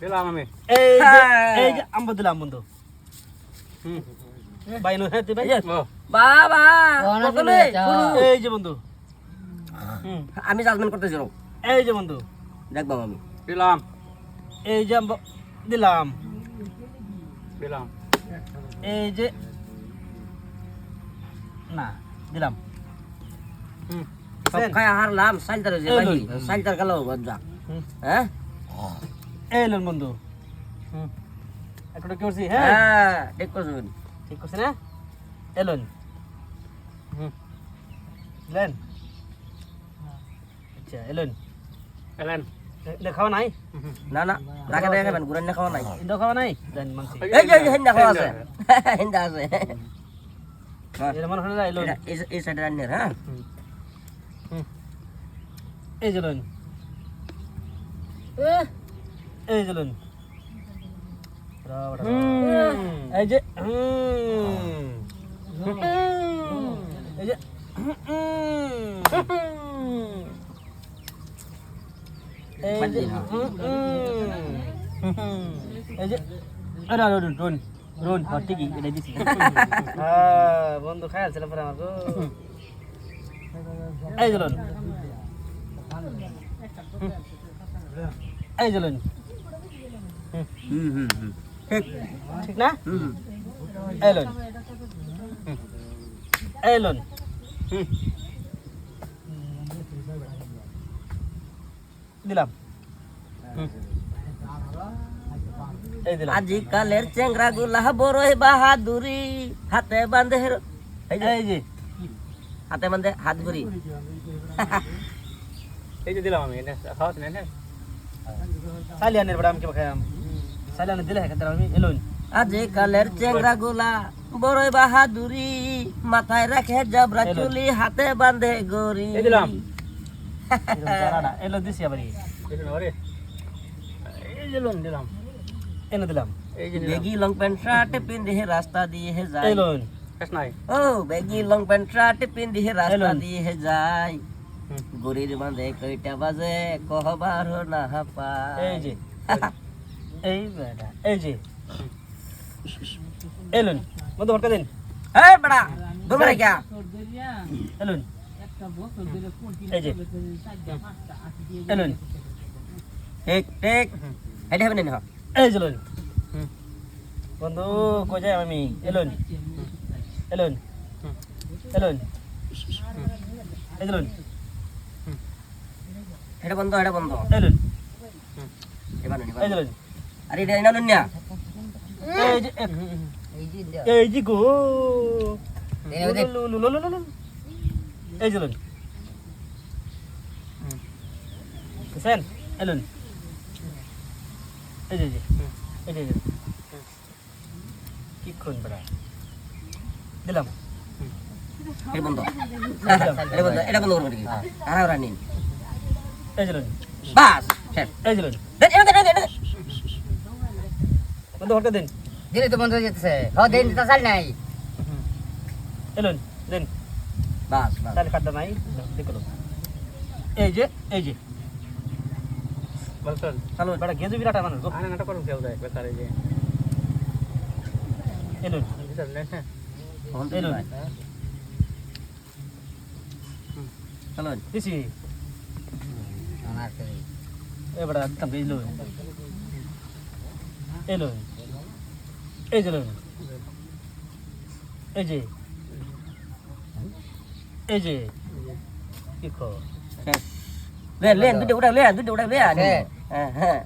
দিলাম আমি এই যে হ্যাঁ। এই যে আম্ব দিলাম বন্ধু। হুম। বাইনু হ্যাঁ ভাই বাবা কতলে? হয়েছে, শুরু। এই যে বন্ধু। হুম। আমি জাজমেন্ট করতে যাব। এই যে বন্ধু। দেখব আমি। দিলাম। এই যে আম্ব দিলাম। দিলাম। এই যে না দিলাম। হুম। সব খাই হারলাম সাইলটার হয়েছে এই ভাই লই। সাইলটার গেল বজ্জা হ্যাঁ? এই লোন বন্ধু। হুম। একটা কি করছি হ্যাঁ। হ্যাঁ ঠিক করছেন ঠিক করছি না? এলোন হুম। আচ্ছা এলোন এলেন দেখাও নাই? না না দেখে খাবেন না নাই। দেখাও নাই? দেন মানছি এই যে আছে। আছে। হ্যাঁ, এর মনে হয় এলোন এটা এই- সাইডে রান্নার হ্যাঁ। এই যে লোন। এই যে এই যে এই যে এই যে এই যে আরে আরে রুন রুন হ্যাঁ ঠিকই এটা দিছি হ্যাঁ বন্ধু খাই আছিলাম পরে আমার গো এই যে লোন এই যে লোন হুম হুম হুম ঠিক না? হুম হুম। এই এই লোন হুম দিলাম। এই দিলাম। আজিকালের চেংরা গুলা বড়ই বাহাদুরি। হাতে বান্ধে এই যে হাতে বান্ধে হাত ঘুরি এই যে দিলাম আমি এটা খাওয়াস না না বড় আমি কি সালিয়ানের দিলে আমি এলোন আজিকালের চেংরা গুলা বড়ই বাহাদুরি মাথায় রাখে জাবরা চুলি হাতে বান্ধে গরি দিলাম। এলো দিছি আবার এই। যে লোন দিলাম। এনে দিলাম। বেগি লং প্যান্ট শার্ট পিন্ধে রাস্তা দিয়ে হে যায় এলোন নাই। ও বেগি লং প্যান্ট শার্ট পিন্ধে রাস্তা। দিয়ে হে যায় গরির বাঁধে কইটা বাজে কহবার না পায়। এই যে। এই বেটা এই যে। এলোন মতো হটকা দিন। এই বড়া দুমরে গিয়া এলোন এই যে। এলোন ঠিক ঠিক। এটা হবে না এই যে লোন। বন্ধু কই যাই আমি? এলোন এলোন এলোন এই যে এটা বন্ধ এটা বন্ধ। এলোন এবার এই যে আরে এটা না। নুনিয়া এই যে গো। এই যে বুঝছেন এলোন এই যে এই যে। কি খুন বেড়া দিলাম। এটা বন্ধ। এটা বন্ধ। এটা বন্ধ করবে কি আর আর নিন। এই যে বাস শেষ। এই যে দেন এটা দেন এটা দেন বন্ধু হটকা দিন দিলে তো বন্ধ হয়ে যেতেছে হ দিন তো চাল নাই এলোন দিন বাস বাস তাহলে খাদ্য নাই দেখল এই যে এই যে বলছেন চলো বেটা গেজু বিরাট মানুষ গো আরে নাটা করুন কেউ যায় বেকার এই যে এলোন বুঝলেন না ফোন এই দিন লুন। ভাই চলো দিছি আমার তো এ বেটা দিতাম এই লোন এই লোন এই যে লোন এই যে এই যে কি খবর শেষ লেন লেন দুটো উঠা লেন দুটো উঠা লেন শেষ। হ্যাঁ হ্যাঁ